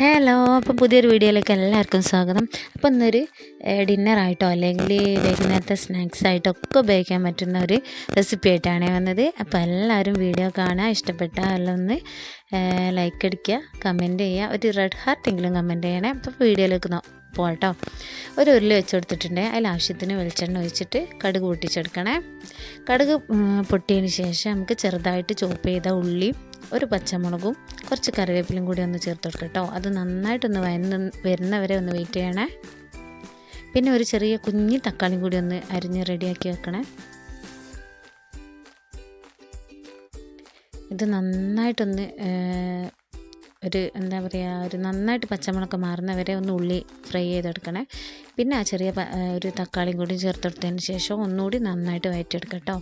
Hello അപ്പോൾ പുതിയൊരു വീഡിയോയിലേക്ക് എല്ലാവർക്കും സ്വാഗതം. അപ്പോൾ ഇന്നൊരു ഡിന്നറായിട്ടോ അല്ലെങ്കിൽ വൈകുന്നേരത്തെ സ്നാക്സ് ആയിട്ടോ ഒക്കെ ഉപയോഗിക്കാൻ പറ്റുന്ന ഒരു റെസിപ്പി ആയിട്ടാണ് വന്നത്. അപ്പോൾ എല്ലാവരും വീഡിയോ കാണുക ഇഷ്ടപ്പെട്ട ഒന്ന് ലൈക്ക് അടിക്കുക കമന്റ് ചെയ്യുക. ഒരു റെഡ് ഹാർട്ടെങ്കിലും കമന്റ് ചെയ്യണേ. അപ്പോൾ വീഡിയോയിലേക്ക് നോ കേട്ടോ ഒരു ഉരുളി വെച്ച് കൊടുത്തിട്ടുണ്ട് അതിൽ ആവശ്യത്തിന് വെളിച്ചെണ്ണ ഒഴിച്ചിട്ട് കടുക് പൊട്ടിച്ചെടുക്കണേ. കടുക് പൊട്ടിയതിന് ശേഷം നമുക്ക് ചെറുതായിട്ട് ചോപ്പ് ചെയ്ത ഉള്ളി ഒരു പച്ചമുളകും കുറച്ച് കറിവേപ്പിലും കൂടി ഒന്ന് ചേർത്ത് കൊടുക്കുക കേട്ടോ അത് നന്നായിട്ടൊന്ന് വയന്ന് വരുന്നവരെ ഒന്ന് വെയിറ്റ് ചെയ്യണേ. പിന്നെ ഒരു ചെറിയ കുഞ്ഞി തക്കാളിയും കൂടി ഒന്ന് അരിഞ്ഞ് റെഡിയാക്കി വെക്കണേ. ഇത് നന്നായിട്ടൊന്ന് ഒരു എന്താ പറയുക ഒരു നന്നായിട്ട് പച്ചമുളക് മാറുന്നവരെ ഒന്ന് ഉള്ളി ഫ്രൈ ചെയ്തെടുക്കണേ. പിന്നെ ആ ചെറിയ ഒരു തക്കാളിയും കൂടി ചേർത്തെടുത്തതിന് ശേഷം ഒന്നുകൂടി നന്നായിട്ട് വയറ്റിയെടുക്കാം കേട്ടോ.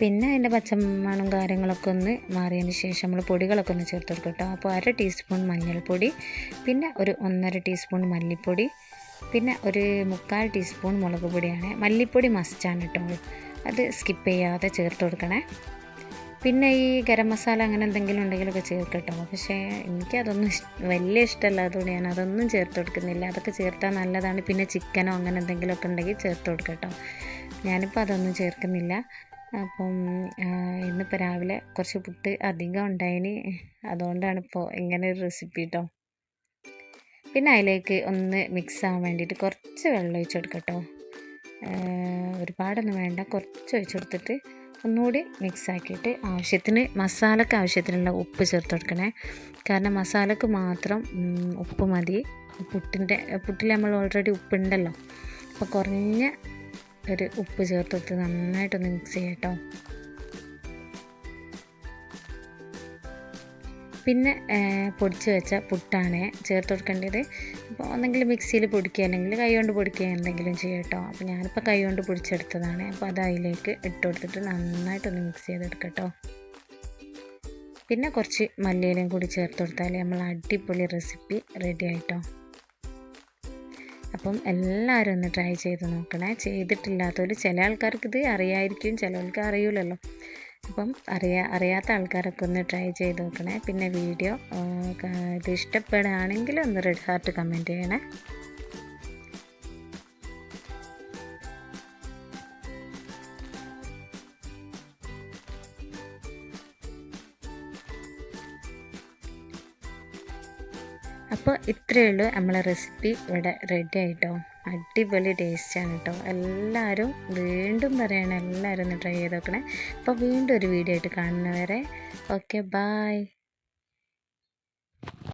പിന്നെ അതിന്റെ പച്ചമണം കാര്യങ്ങളൊക്കെ ഒന്ന് മാറിയതിന് ശേഷം നമ്മൾ പൊടികളൊക്കെ ഒന്ന് ചേർത്ത് കൊടുക്കും കേട്ടോ. അപ്പോൾ അര ടീസ്പൂൺ മഞ്ഞൾപ്പൊടി പിന്നെ ഒരു ഒന്നര ടീസ്പൂൺ മല്ലിപ്പൊടി പിന്നെ ഒരു മുക്കാൽ ടീസ്പൂൺ മുളക് പൊടിയാണ്. മല്ലിപ്പൊടി മസ്റ്റാണ് കേട്ടോ. അത് സ്കിപ്പ് ചെയ്യാതെ ചേർത്ത് കൊടുക്കണേ. പിന്നെ ഈ ഗരം മസാല അങ്ങനെ എന്തെങ്കിലും ഉണ്ടെങ്കിലൊക്കെ ചേർക്കട്ടോ പക്ഷേ എനിക്കതൊന്നും വലിയ ഇഷ്ടമല്ല. അതുകൊണ്ട് ഞാൻ അതൊന്നും ചേർത്ത് കൊടുക്കുന്നില്ല. അതൊക്കെ ചേർത്താൽ നല്ലതാണ്. പിന്നെ ചിക്കനോ അങ്ങനെ എന്തെങ്കിലുമൊക്കെ ഉണ്ടെങ്കിൽ ചേർത്ത് കൊടുക്കട്ടോ ഞാനിപ്പോൾ അതൊന്നും ചേർക്കുന്നില്ല. അപ്പം ഇന്നിപ്പോൾ രാവിലെ കുറച്ച് പുട്ട് അധികം ഉണ്ടായിന്. അതുകൊണ്ടാണ് ഇപ്പോൾ ഇങ്ങനെ ഒരു റെസിപ്പി കേട്ടോ പിന്നെ അതിലേക്ക് ഒന്ന് മിക്സ് ആവാൻ വേണ്ടിയിട്ട് കുറച്ച് വെള്ളം ഒഴിച്ചു കൊടുക്കട്ടോ ഒരുപാടൊന്നും വേണ്ട. കുറച്ച് ഒഴിച്ചു കൊടുത്തിട്ട് ഒന്നുകൂടി മിക്സ് ആക്കിയിട്ട് ആവശ്യത്തിന് മസാലക്ക് ആവശ്യത്തിനുള്ള ഉപ്പ് ചേർത്ത് കൊടുക്കണേ. കാരണം മസാലക്ക് മാത്രം ഉപ്പ് മതി. പുട്ടിന്റെ പുട്ടിൽ നമ്മൾ ഓൾറെഡി ഉപ്പുണ്ടല്ലോ അപ്പോൾ കുറഞ്ഞ ഒരു ഉപ്പ് ചേർത്തെടുത്ത് നന്നായിട്ടൊന്ന് മിക്സ് ചെയ്യാം കേട്ടോ. പിന്നെ പൊടിച്ച് വെച്ച പുട്ടാണ് ചേർത്ത് കൊടുക്കേണ്ടത്. അപ്പോൾ ഒന്നെങ്കിൽ മിക്സിയിൽ പൊടിക്കുക അല്ലെങ്കിൽ കൈ കൊണ്ട് പൊടിക്കുക എന്തെങ്കിലും ചെയ്യാം കേട്ടോ. അപ്പോൾ ഞാനിപ്പോൾ കൈ കൊണ്ട് പൊടിച്ചെടുത്തതാണ്. അപ്പോൾ അത് അതിലേക്ക് ഇട്ട് കൊടുത്തിട്ട് നന്നായിട്ടൊന്ന് മിക്സ് ചെയ്തെടുക്കട്ടോ കേട്ടോ. പിന്നെ കുറച്ച് മല്ലിയിലയും കൂടി ചേർത്ത് കൊടുത്താൽ നമ്മൾ അടിപൊളി റെസിപ്പി റെഡി ആയിട്ടോ അപ്പം എല്ലാവരും ഒന്ന് ട്രൈ ചെയ്ത് നോക്കണേ. ചെയ്തിട്ടില്ലാത്തവർ ചില ആൾക്കാർക്ക് ഇത് അറിയായിരിക്കും ചിലവർക്ക് അറിയില്ലല്ലോ അപ്പം അറിയാ അറിയാത്ത ആൾക്കാരൊക്കെ ഒന്ന് ട്രൈ ചെയ്ത് നോക്കണേ. പിന്നെ വീഡിയോ ഇത് ഇഷ്ടപ്പെടുകയാണെങ്കിൽ ഒന്ന് റെഡ് ഹാർട്ട് കമന്റ് ചെയ്യണേ. അപ്പോൾ ഇത്രയേ ഉള്ളൂ നമ്മളെ റെസിപ്പി ഇവിടെ റെഡി ആയിട്ടോ. അടിപൊളി ടേസ്റ്റാണ് കേട്ടോ എല്ലാവരും വീണ്ടും പറയണം എല്ലാവരും ഒന്ന് ട്രൈ ചെയ്ത് നോക്കണേ. അപ്പോൾ വീണ്ടും ഒരു വീഡിയോ ആയിട്ട് കാണുന്നവരെ ഓക്കെ ബായ്